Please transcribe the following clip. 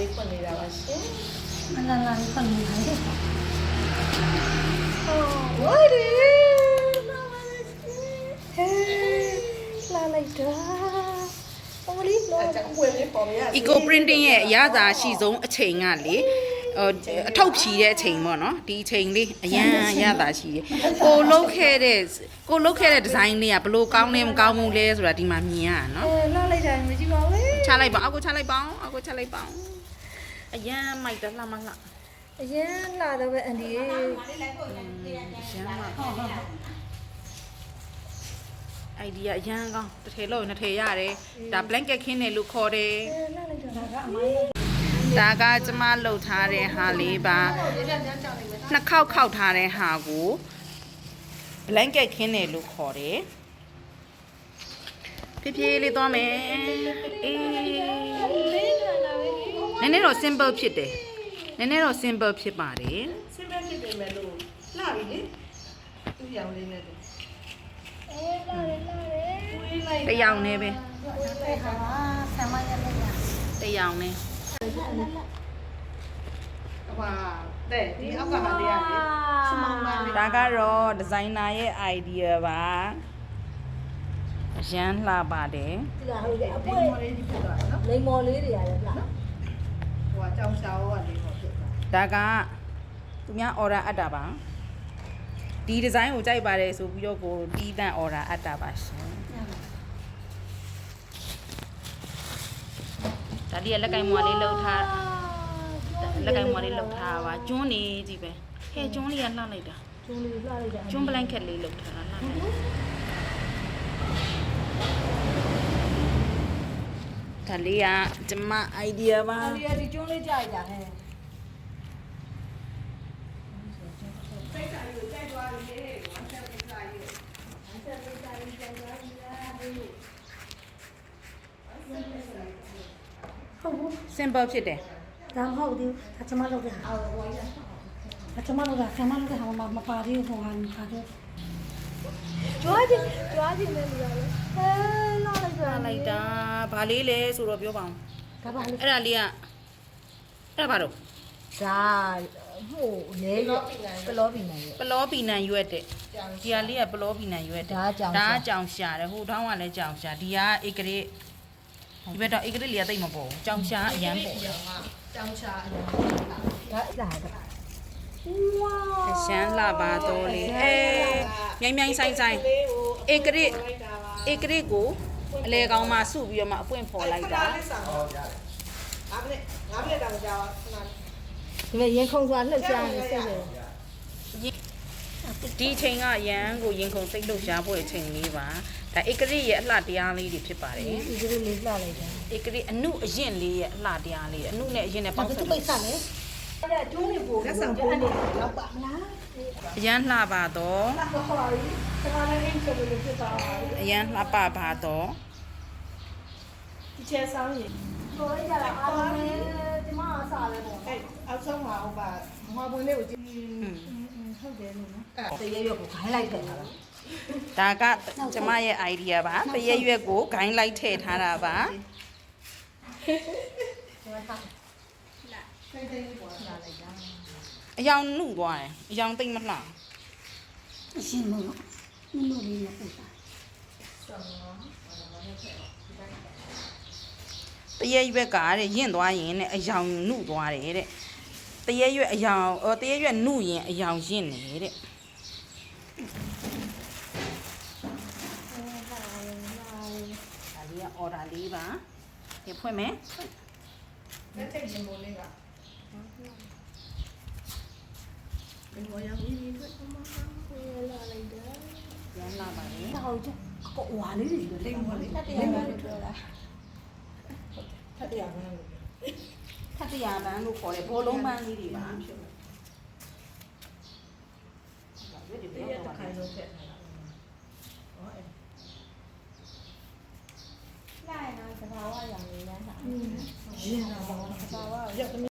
လေးဖွင့်နေတာပါရှင်မလာလာလေးပတ်နေလိုက်တယ်ဟောဝိုင်းဒီလာပါလေဟဲလာလိုက်တာအမလေးတော့အဝယ်လေးပေါ်ရ eco printing ရဲ့အရသာအရှိဆုံးအချိန်ကလေဟိုအထုပ်ဖြီတဲ့အချိန်ပေါ့နော်ဒီအချိန်လေးအရန်အရသာရှိတယ်ကိုလုတ်ခဲ့တဲ့ကိုလုတ်ခဲ့တဲ့ဒီဇိုင်းလေးကဘလို့ကောင်းလဲမကောင်းဘူးလဲဆိုတာဒီမှာမြင်ရတာနော်အဲလာလိုက်တာမကြည့်ပါဘူးချလိုက်ပါအောက်ကိုချလိုက်ပါအောင်အောက်ကိုချလိုက်ပါအောင် အရန်မိုက်တယ်လှမလှအရင်လာတော့ပဲအန်ဒီရေအရန်မ idea အရန်ကောင်းတစ်ထည်လို့နှစ်ထည်ရတယ်ဒါ blanket ခင်းတယ်လို့ခေါ်တယ်အဲလာလိုက်တာကအမဒါကကျမလှုပ်ထားတဲ့ဟာလေးပါနှစ်ခေါက်ခောက်ထားတဲ့ဟာကို blanket ခင်းတယ်လို့ခေါ်တယ်ဖြည်းဖြည်းလေးသွားမယ်အေး နည်းနည်းတော့ simple ဖြစ်တယ်နည်းနည်းတော့ simple ဖြစ်ပါတယ်စင်ပဲဖြစ်တယ်မယ်လို့လာပြီလေသူ့ရောင်လေးနဲ့တူအဲလာလေလာလေဝေးလိုက်တစ်ယောက်နဲ့ပဲတဲ့ဟာဆံမရလက်ရတစ်ယောက်နဲ့ဟွာတဲ့ဒီအောက်ကဟာလေးရလေစမောင်းပါလေဒါကတော့ဒီဇိုင်နာရဲ့ idea ပါအရန်လှပါတယ်ဒီလားဟုတ်တယ်အဒီပွဲမော်လေးဒီဖြစ်သွားတယ်နော်လိမ္မော်လေးတွေရတယ်လား ဟိုကကြောင်ရှာရောကလေးပေါ့ဖြစ်သွားဒါကသူများ order အပ်တာပါဒီဒီဇိုင်းကိုကြိုက်ပါတယ်ဆိုပြီးတော့ကိုတီးတန့် order အပ်တာပါရှင်ဒါဒီကလက်ကင်မွာလေးလှုပ်ထားလက်ကင်မွာလေးလှုပ်ထားပါကျွန်းနေကြည့်ပဲဟဲ့ကျွန်းလေးကလှလိုက်တာကျုံးလေးလှလိုက်တာကျွန်း blanket လေးလှုပ်ထားတာလှလိုက် ဒါလေးကကျမ idea ပါအလီယာဒီကျုံးလေးကြာရတာဟဲ့ဟုတ်ဘူး simple ဖြစ်တယ်ဒါမဟုတ်ဘူးဒါကျမလုပ်တဲ့ဟာဒါကျမလုပ်တာကျမလုပ်တဲ့ဟာမမပါသေးဘူးဟိုဟာခါတော့ ကြွားချင်းကြွားချင်းလည်းနေရတယ်အဲလာလိုက်တာလှလိုက်တာဘာလေးလဲဆိုတော့ပြောပါအောင်ဒါပါလေအဲ့ဒါလေးကအဲ့ဒါဘာတော့ဒါဟိုလေကလောပီနေရဲ့ပလောပီနံရွက်တဲ့ဒီဟာလေးကပလောပီနံရွက်တဲ့ဒါကကြောင်ရှာဒါကကြောင်ရှာတယ်ဟိုထောင်းကလည်းကြောင်ရှာဒီကဧကရစ်ဒီဘက်တော့ဧကရစ်လေးကတိတ်မပေါ်ဘူးကြောင်ရှာအရန်ပေါ်တယ်ကြောင်ရှာအရင်ဒါဒါဒါဝါအရှမ်းလှပါတော့လေအဲ မြိုင်မြိုင်ဆိုင်ဆိုင်လေးဟိုဧကရစ်လိုက်တာပါဧကရစ်ကိုအလေကောင်မှစုပြီးတော့မှအပွင့်ဖော်လိုက်တာလေးဆောင်ဟုတ်ရတယ်ငါပြည့်ငါပြည့်တောင်ကြာပါခဏဒီမဲ့ရင်ခုံသွားလှုပ်ရှားနေစိတ်တယ်ဒီချိန်ကရန်ကိုရင်ခုန်စိတ်လှုပ်ရှားဖို့အချိန်လေးပါဒါဧကရစ်ရဲ့အလှတရားလေးတွေဖြစ်ပါတယ်ဒီလိုလေးလှလိုက်တယ်ဧကရစ်အနုအရင်လေးရဲ့အလှတရားလေးအနုနဲ့အရင်နဲ့ဘာပေါင်းစသူပ်ပိတ်ဆက်လဲအဲ့ဒါကျုံး လေးပို့လက်ဆောင်ပို့နေတော့ပါမလားအရန်လှပါတော့လာတော့ပါပြီခဏလေးအိမ်ချက်လို့ဖြစ်သွားပါပြီအရန်လှပပါတော့ဒီချဲဆောင်ရင်ဆိုရကြတာအားလုံးနဲ့ဒီမှာအစားလဲပေါ့အဲအောက်ဆုံးမှာဟိုပါမွားပွင့်လေးကိုကြည့်ဟုတ်တယ်လို့နော်တရေရွက်ကိုခိုင်းလိုက်တယ်ဟာလားဒါကကျမရဲ့ idea ပါတရက်ရွက်ကိုဂိုင်းလိုက်ထည့်ထားတာပါ ထိတ်ထိတ်လေးပေါ်လာလိုက်တာအယောင်နှုတ်သွားတယ်အယောင်သိမ့်မလှအရှင်မို့လို့နုနုလေးနဲ့ပိတ်တာတရက်ရွက်ကတဲ့ရင့်သွားရင်တဲ့အယောင်နှုတ်သွားတယ်တဲ့တရက်ရွက်အယောင်အော်တရက်ရွက်နှုတ်ရင်အယောင်ရင့်နေတဲ့ဒါလေးက order လေးပါဒီဖွင့်မယ်လက်ထိတ်ရင်ပုံလေးက 我要一米退，妈妈，我要来的。ရန်လာပါလေ။တော့ကျကိုဝါလေးတွေလို့လိမ့်မော်လေး။တတရားဘန်းလို့ပြောတာ။တတရားဘန်းလို့။တတရားဘန်းလို့ခေါ်တယ်ဘောလုံးဘန်းလေးတွေပါ။ဒီပြရတဲ့ခိုင်လို့ထည့်ထားတာ။ဟောအဲ့။လိုက်နော်သဘာဝရောင်ရမ်းတာ။ရင်းတာပါသဘာဝရောင်